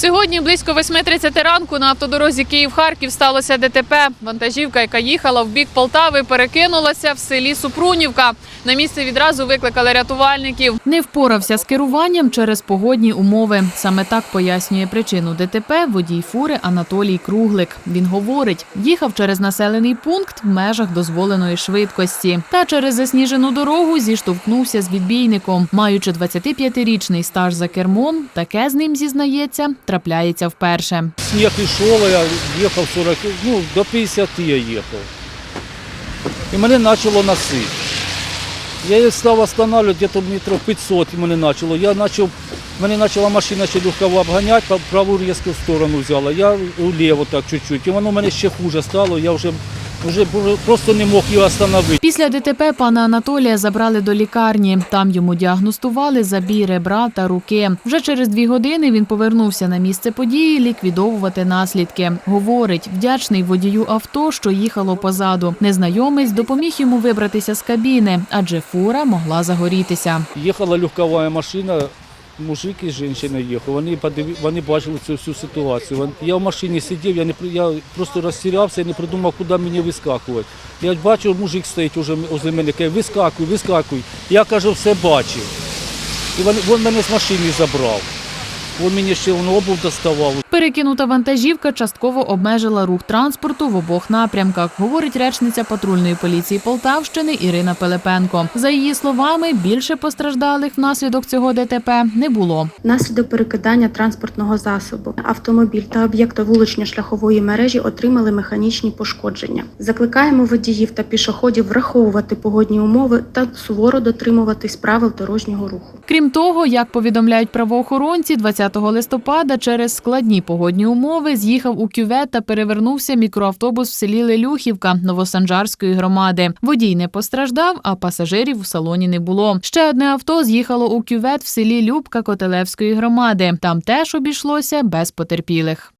Сьогодні близько 8.30 ранку на автодорозі Київ-Харків сталося ДТП. Вантажівка, яка їхала в бік Полтави, перекинулася в селі Супрунівка. На місце відразу викликали рятувальників. Не впорався з керуванням через погодні умови. Саме так пояснює причину ДТП водій фури Анатолій Круглик. Він говорить, їхав через населений пункт в межах дозволеної швидкості. Та через засніжену дорогу зіштовхнувся з відбійником. Маючи 25-річний стаж за кермом, таке з ним зізнається, трапляється вперше. Сніг и я їхав 40, ну, до 50 я їхав. І мене почало носити. Я її став останавлювати, десь метрів 500 і мене почало. Я почав, мене почала машина ще легково обганяти, праву різку в сторону взяла. Я вліво так чуть-чуть. І воно мене ще хуже стало, я вже, вже просто не мог його остановити. Після ДТП пана Анатолія забрали до лікарні. Там йому діагностували забій ребра та руки. Вже через дві години він повернувся на місце події ліквідовувати наслідки. Говорить, вдячний водію авто, що їхало позаду. Незнайомець допоміг йому вибратися з кабіни, адже фура могла загорітися. Їхала легкова машина, мужик і жінка їхав. Вони подиві... вони бачили цю всю ситуацію. Я в машині сидів, я не я просто розсірявся, і не придумав, куди мені вискакувати. Я бачу, мужик стоїть уже возле мене, каже, вискакуй, вискакуй. Я кажу, все бачив. І він, він мене з машини забрав. Він мені ще обув доставав. Перекинута вантажівка частково обмежила рух транспорту в обох напрямках, говорить речниця патрульної поліції Полтавщини Ірина Пилипенко. За її словами, більше постраждалих внаслідок цього ДТП не було. Внаслідок перекидання транспортного засобу автомобіль та об'єкти вулично-шляхової мережі отримали механічні пошкодження. Закликаємо водіїв та пішоходів враховувати погодні умови та суворо дотримуватись правил дорожнього руху. Крім того, як повідомляють правоохоронці, 20 листопада через складні погодні умови з'їхав у кювет та перевернувся мікроавтобус в селі Лелюхівка Новосанжарської громади. Водій не постраждав, а пасажирів у салоні не було. Ще одне авто з'їхало у кювет в селі Любка Котелевської громади. Там теж обійшлося без потерпілих.